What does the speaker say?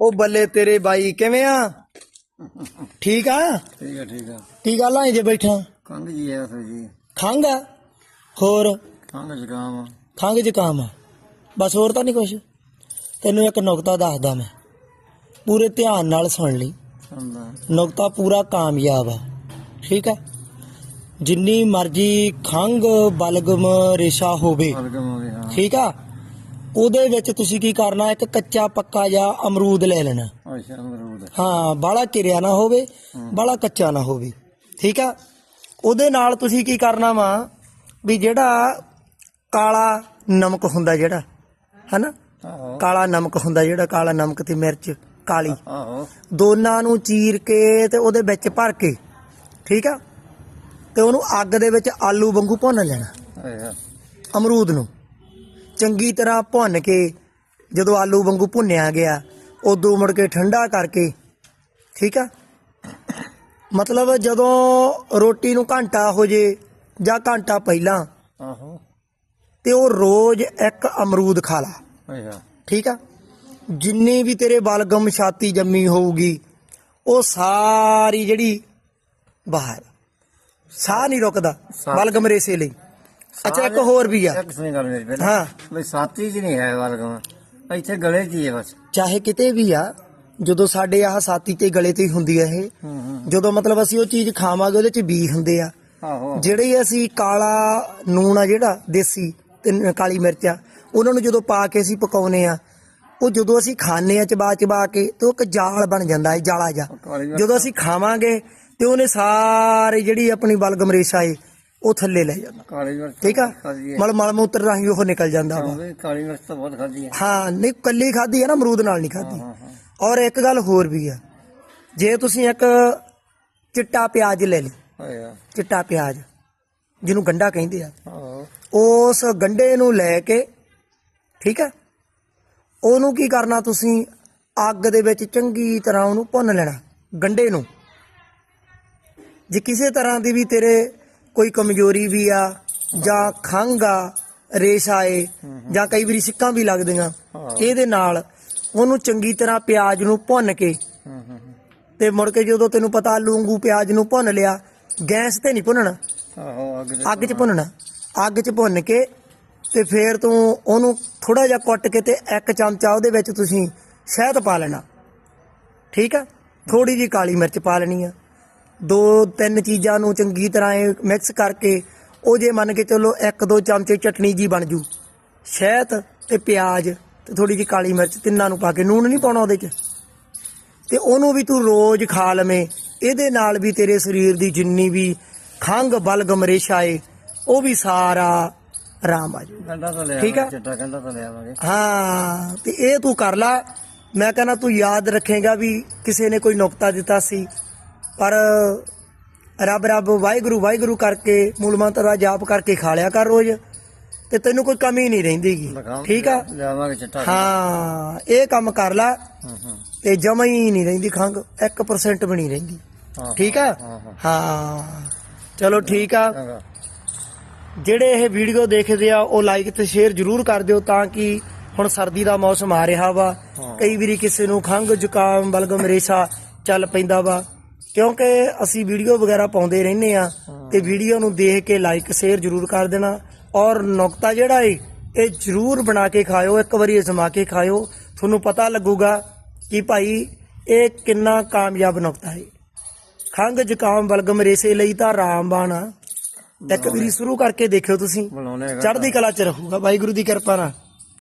ਉਹ ਬੱਲੇ ਤੇਰੇ ਬਾਈ ਕਿਵੇਂ ਆ? ਠੀਕ ਆ? ਠੀਕ ਹੈ ਠੀਕ ਹੈ ਕੀ ਗੱਲ ਆ ਜੇ ਬੈਠਾ? ਕੰਗ ਜੀ ਹੈ ਫਿਰ ਜੀ। ਖੰਗ ਆ? ਹੋਰ? ਕੰਗ ਜ਼ੁਕਾਮ ਖੰਗ ਜ਼ੁਕਾਮ ਆ। ਬਸ ਹੋਰ ਤਾਂ ਨਹੀਂ ਕੁਛ? ਤੈਨੂੰ ਇੱਕ ਨੁਕਤਾ ਦੱਸਦਾ ਮੈਂ। ਪੂਰੇ ਧਿਆਨ ਨਾਲ ਸੁਣ ਲਈ। ਨੁਕਤਾ ਪੂਰਾ ਕਾਮਯਾਬ ਆ। ਠੀਕ ਆ? ਜਿੰਨੀ ਮਰਜ਼ੀ ਖੰਗ ਬਲਗਮ ਰੇਸ਼ਾ ਹੋਵੇ। ਠੀਕ ਆ? ਉਹਦੇ ਵਿੱਚ ਤੁਸੀਂ ਕੀ ਕਰਨਾ ਇੱਕ ਕੱਚਾ ਪੱਕਾ ਜਾਂ ਅਮਰੂਦ ਲੈ ਲੈਣਾ। ਅੱਛਾ ਅਮਰੂਦ। ਹਾਂ ਬਾਹਲਾ ਕਿਰਿਆ ਨਾ ਹੋਵੇ ਬਾਹਲਾ ਕੱਚਾ ਨਾ ਹੋਵੇ ਠੀਕ ਆ? ਉਹਦੇ ਨਾਲ ਤੁਸੀਂ ਕੀ ਕਰਨਾ ਵਾ ਵੀ ਜਿਹੜਾ ਕਾਲਾ ਨਮਕ ਹੁੰਦਾ ਜਿਹੜਾ ਹਨਾ? ਕਾਲਾ ਨਮਕ ਹੁੰਦਾ ਜਿਹੜਾ ਕਾਲਾ ਨਮਕ ਤੇ ਮਿਰਚ ਕਾਲੀ। ਦੋਨਾਂ ਨੂੰ ਚੀਰ ਕੇ ਤੇ ਉਹਦੇ ਵਿੱਚ ਭਰ ਕੇ ਠੀਕ ਆ? ਤੇ ਉਹਨੂੰ ਅੱਗ ਦੇ ਵਿੱਚ ਆਲੂ ਵਾਂਗੂ ਭੁੰਨ ਲੈਣਾ ਅਮਰੂਦ ਨੂੰ। ਚੰਗੀ ਤਰ੍ਹਾਂ ਭੁੰਨ ਕੇ ਜਦੋਂ ਆਲੂ ਵਾਂਗੂ ਭੁੰਨਿਆ ਗਿਆ ਉਦੋਂ ਮੁੜ ਕੇ ਠੰਡਾ ਕਰਕੇ ਠੀਕ ਆ? ਮਤਲਬ ਜਦੋਂ ਰੋਟੀ ਨੂੰ ਘੰਟਾ ਹੋ ਜੇ ਜਾਂ ਘੰਟਾ ਪਹਿਲਾਂ ਆਹੋ। ਤੇ ਉਹ ਰੋਜ਼ ਇੱਕ ਅਮਰੂਦ ਖਾ ਲਾ। ਅੱਛਾ ਠੀਕ ਆ? ਜਿੰਨੀ ਵੀ ਤੇਰੇ ਬਲਗਮ ਛਾਤੀ ਜੰਮੀ ਹੋਊਗੀ ਉਹ ਸਾਰੀ ਜਿਹੜੀ ਬਾਹਰ ਸਾਹ ਨਹੀਂ ਰੁਕਦਾ ਬਲਗਮ ਰੇਸੇ ਲਈ। ਅੱਛਾ ਇੱਕ ਹੋਰ ਵੀ ਆ। ਇੱਕ ਸੁਣੀ ਗੱਲ ਮੇਰੀ ਪਹਿਲਾਂ ਹਾਂ। ਬਈ ਸਾਥੀ ਚ ਨਹੀਂ ਹੈ ਬਲਗਮ ਇੱਥੇ ਗਲੇ ਚ ਹੀ ਹੈ ਬਸ। ਚਾਹੇ ਕਿਤੇ ਵੀ ਆ ਜਦੋਂ ਸਾਡੇ ਆਹ ਸਾਥੀ ਤੇ ਗਲੇ ਤੇ ਹੀ ਹੁੰਦੀ ਆ ਇਹ ਜਦੋਂ ਮਤਲਬ ਅਸੀਂ ਉਹ ਚੀਜ਼ ਖਾਵਾਂਗੇ ਉਹਦੇ ਚ ਬੀ ਹੁੰਦੇ ਆ। ਆਹੋ। ਜਿਹੜੇ ਅਸੀਂ ਕਾਲਾ ਨੂਣ ਆ ਜਿਹੜਾ ਦੇਸੀ ਤੇ ਨ- ਕਾਲੀ ਮਿਰਚ ਆ ਉਹਨਾਂ ਨੂੰ ਜਦੋਂ ਪਾ ਕੇ ਅਸੀਂ ਪਕਾਉਨੇ ਆ ਉਹ ਜਦੋਂ ਅਸੀਂ ਖਾਣੇ ਆ ਚਬਾ ਚਬਾ ਕੇ ਤੇ ਉਹ ਇੱਕ ਜਾਲ ਬਣ ਜਾਂਦਾ ਹੈ ਜਾਲਾ ਜਾ ਕਾਲੀ ਮਿਰਚ। ਜਦੋਂ ਅਸੀਂ ਖਾਵਾਂਗੇ ਤੇ ਉਹਨੇ ਸਾਰੇ ਜਿਹੜੀ ਆਪਣੀ ਬਲਗਮ ਰੇਸ਼ਾ ਏ ਉਹ ਥੱਲੇ ਲੈ ਜਾਂਦਾ। ਕਾਲੀ ਮਿਰਚ ਠੀਕ ਆ? ਖਾਧੀ ਹੈ। ਮਲ ਮਲ ਮੂਤਰ ਰਾਹੀਂ ਉਹ ਨਿਕਲ ਜਾਂਦਾ ਵਾ ਕਾਲੀ ਮਿਰਚ ਤਾਂ ਬਹੁਤ ਖਾਧੀ ਹੈ। ਹਾਂ ਨਹੀਂ ਕੱਲੀ ਖਾਦੀ ਹੈ ਨਾ ਅਮਰੂਦ ਨਾਲ ਨਹੀਂ ਖਾਦੀ ਹਾਂ ਹਾਂ ਔਰ ਇੱਕ ਗੱਲ ਹੋਰ ਵੀ ਆ। ਜੇ ਤੁਸੀਂ ਇੱਕ ਚਿੱਟਾ ਪਿਆਜ਼ ਲੈ ਲਈ ਚਿੱਟਾ ਪਿਆਜ਼ ਜਿਹਨੂੰ ਗੰਡਾ ਕਹਿੰਦੇ ਆ ਆਹੋ। ਉਸ ਗੰਡੇ ਨੂੰ ਲੈ ਕੇ ਠੀਕ ਹੈ ਉਹਨੂੰ ਕੀ ਕਰਨਾ ਤੁਸੀਂ? ਅੱਗ ਦੇ ਵਿੱਚ ਚੰਗੀ ਤਰ੍ਹਾਂ ਉਹਨੂੰ ਭੁੰਨ ਲੈਣਾ ਗੰਡੇ ਨੂੰ। ਜੇ ਕਿਸੇ ਤਰ੍ਹਾਂ ਦੀ ਵੀ ਤੇਰੇ ਕੋਈ ਕਮਜ਼ੋਰੀ ਵੀ ਆ ਜਾਂ ਖੰਘ ਆ ਰੇਸ਼ ਆਏ ਜਾਂ ਕਈ ਵਾਰੀ ਸਿੱਕਾਂ ਵੀ ਲੱਗਦੀਆਂ ਇਹਦੇ ਨਾਲ ਉਹਨੂੰ ਚੰਗੀ ਤਰ੍ਹਾਂ ਪਿਆਜ਼ ਨੂੰ ਭੁੰਨ ਕੇ। ਤੇ ਮੁੜ ਕੇ ਜਦੋਂ ਤੈਨੂੰ ਪਤਾ ਆਲੂ ਵਾਂਗੂ ਪਿਆਜ਼ ਨੂੰ ਭੁੰਨ ਲਿਆ ਗੈਸ ਤੇ ਨਹੀਂ ਭੁੰਨਣਾ। ਆਹੋ ਅੱਗ 'ਚ ਭੁੰਨਣਾ। ਅੱਗ 'ਚ ਭੁੰਨ ਕੇ ਤੇ ਫੇਰ ਤੂੰ ਉਹਨੂੰ ਥੋੜਾ ਜਿਹਾ ਕੁੱਟ ਕੇ ਤੇ ਇੱਕ ਚਮਚਾ ਉਹਦੇ ਵਿੱਚ ਤੁਸੀਂ ਸ਼ਹਿਦ ਪਾ ਲੈਣਾ। ਠੀਕ ਆ? ਥੋੜੀ ਜੀ ਕਾਲੀ ਮਿਰਚ ਪਾ ਲੈਣੀ ਆ। ਦੋ ਤਿੰਨ ਚੀਜ਼ਾਂ ਨੂੰ ਚੰਗੀ ਤਰ੍ਹਾਂ ਮਿਕਸ ਕਰਕੇ ਉਹ ਜੇ ਮੰਨ ਕੇ ਚੱਲੋ ਇੱਕ ਦੋ ਚਮਚੇ ਚਟਣੀ ਜੀ ਬਣ ਜੂ। ਸ਼ਹਿਦ ਤੇ ਪਿਆਜ਼ ਤੇ ਥੋੜੀ ਜੀ ਕਾਲੀ ਮਿਰਚ ਤਿੰਨਾਂ ਨੂੰ ਪਾ ਕੇ ਨੂਣ ਨਹੀਂ ਪਾਉਣਾ ਉਹਦੇ 'ਚ। ਤੇ ਉਹਨੂੰ ਵੀ ਤੂੰ ਰੋਜ਼ ਖਾ ਲਵੇਂ। ਇਹਦੇ ਨਾਲ ਵੀ ਤੇਰੇ ਸਰੀਰ ਦੀ ਜਿੰਨੀ ਵੀ ਖੰਗ ਬਲਗਮ ਰੇਸ਼ਾ ਏ ਉਹ ਵੀ ਸਾਰਾ ਆਰਾਮ ਆ ਜਾਊ ਗੰਡਾ ਤਾਂ ਲਿਆ ਠੀਕ ਆ। ਚਿੱਟਾ ਗੰਡਾ ਤਾਂ ਲਿਆਵਾਂਗੇ ਹਾਂ ਤੇ ਇਹ ਤੂੰ ਕਰ ਲੈ। ਮੈਂ ਕਹਿੰਦਾ ਤੂੰ ਯਾਦ ਰੱਖੇਗਾ ਵੀ ਕਿਸੇ ਨੇ ਕੋਈ ਨੁਕਤਾ ਦਿੱਤਾ ਸੀ। ਪਰ ਰੱਬ ਰੱਬ ਵਾਹਿਗੁਰੂ ਵਾਹਿਗੁਰੂ ਕਰਕੇ ਮੂਲ ਮੰਤਰ ਦਾ ਜਾਪ ਕਰਕੇ ਖਾ ਲਿਆ ਕਰ ਰੋਜ਼। ਤੇ ਤੈਨੂੰ ਕੋਈ ਕਮੀ ਨਹੀਂ ਰਹਿੰਦੀਗੀ। ਠੀਕ ਆ? ਹਾਂ ਇਹ ਕੰਮ ਕਰ ਲੈ। ਤੇ ਜਮਾ ਹੀ ਨਹੀਂ ਰਹਿੰਦੀ ਖੰਗ 1% ਵੀ ਨਹੀਂ ਰਹਿੰਦੀ। ਠੀਕ ਆ? ਹਾਂ, ਚਲੋ ਠੀਕ ਆ। ਜਿਹੜੇ ਇਹ ਵੀਡੀਓ ਦੇਖਦੇ ਆ ਉਹ ਲਾਈਕ ਤੇ ਸ਼ੇਅਰ ਜਰੂਰ ਕਰ ਦਿਓ ਤਾਂ ਕਿ ਹੁਣ ਸਰਦੀ ਦਾ ਮੌਸਮ ਆ ਰਿਹਾ ਵਾ। ਕਈ ਵਾਰੀ ਕਿਸੇ ਨੂੰ ਖੰਗ ਜ਼ੁਕਾਮ ਬਲਗਮ ਰੇਸ਼ਾ ਚੱਲ ਪੈਂਦਾ ਵਾ। ਕਿਉਂਕਿ ਅਸੀਂ ਵੀਡੀਓ ਵਗੈਰਾ ਪਾਉਂਦੇ ਰਹਿੰਦੇ ਆ ਤੇ ਵੀਡੀਓ ਨੂੰ ਦੇਖ ਕੇ ਲਾਈਕ ਸ਼ੇਅਰ ਜਰੂਰ ਕਰ ਦੇਣਾ। ਔਰ ਨੁਕਤਾ ਜਿਹੜਾ ਏ ਇਹ ਜਰੂਰ ਬਣਾ ਕੇ ਖਾਇਓ ਇੱਕ ਵਾਰੀ ਅਜ਼ਮਾ ਕੇ ਖਾਇਓ। ਤੁਹਾਨੂੰ ਪਤਾ ਲੱਗੂਗਾ ਕਿ ਭਾਈ ਇਹ ਕਿੰਨਾ ਕਾਮਯਾਬ ਨੁਕਤਾ ਹੈ ਖੰਗ ਜ਼ੁਕਾਮ ਬਲਗਮ ਰੇਸ਼ੇ ਲਈ ਤਾਂ ਰਾਮਬਾਣ ਆ। ਇੱਕ ਵਾਰੀ ਸ਼ੁਰੂ ਕਰਕੇ ਦੇਖਿਓ ਤੁਸੀਂ। ਚੜ੍ਹਦੀ ਕਲਾ ਚ ਰਹੂਗਾ ਵਾਹਿਗੁਰੂ ਦੀ ਕਿਰਪਾ ਨਾਲ।